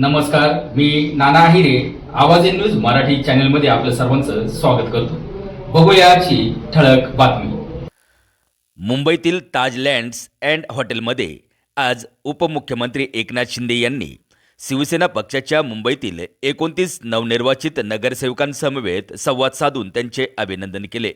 नमस्कार मी नाना आहिरे आवाज in news Marathi चॅनलमध्ये आपलं सर्वांचं स्वागत करतो. बघूयाची ठळक बातमी. मुंबईतील ताज लँड्स अँड हॉटेलमध्ये आज उपमुख्यमंत्री एकनाथ शिंदे यांनी शिवसेना पक्षाच्या मुंबईतील एकोणतीस नवनिर्वाचित नगरसेवकांसमवेत संवाद साधून त्यांचे अभिनंदन केले.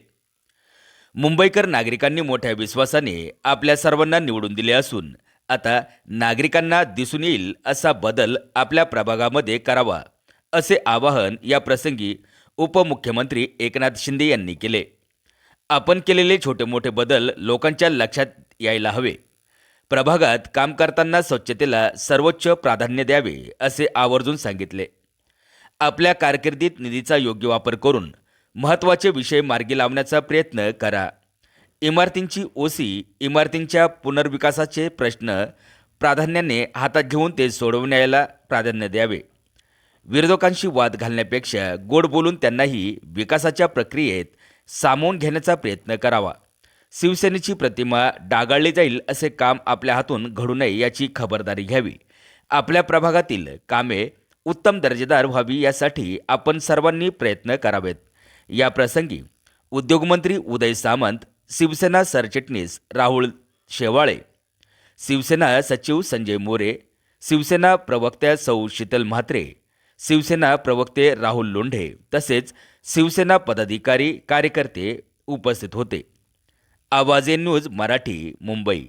मुंबईकर नागरिकांनी मोठ्या विश्वासाने आपल्या सर्वांना निवडून दिले असून आता नागरिकांना दिसून येईल असा बदल आपल्या प्रभागामध्ये करावा असे आवाहन या प्रसंगी उपमुख्यमंत्री एकनाथ शिंदे यांनी केले. आपण केलेले छोटे मोठे बदल लोकांच्या लक्षात यायला हवे. प्रभागात काम करताना स्वच्छतेला सर्वोच्च प्राधान्य द्यावे असे आवर्जून सांगितले. आपल्या कारकिर्दीत निधीचा योग्य वापर करून महत्त्वाचे विषय मार्गी लावण्याचा प्रयत्न करा. इमारतींची ओसी इमारतींच्या पुनर्विकासाचे प्रश्न प्राधान्याने हातात घेऊन ते सोडवण्याला प्राधान्य द्यावे. विरोधकांशी वाद घालण्यापेक्षा गोड बोलून त्यांनाही विकासाच्या प्रक्रियेत सामावून घेण्याचा प्रयत्न करावा. शिवसेनेची प्रतिमा डागाळली जाईल असे काम आपल्या हातून घडू नये याची खबरदारी घ्यावी. आपल्या प्रभागातील कामे उत्तम दर्जेदार व्हावी यासाठी आपण सर्वांनी प्रयत्न करावेत. या प्रसंगी उद्योगमंत्री उदय सामंत शिवसेना सरचिटणीस राहुल शेवाळे शिवसेना सचिव संजय मोरे शिवसेना प्रवक्त्या सौ शीतल म्हात्रे शिवसेना प्रवक्ते राहुल लोंढे तसेच शिवसेना पदाधिकारी कार्यकर्ते उपस्थित होते. आवाजे न्यूज मराठी मुंबई.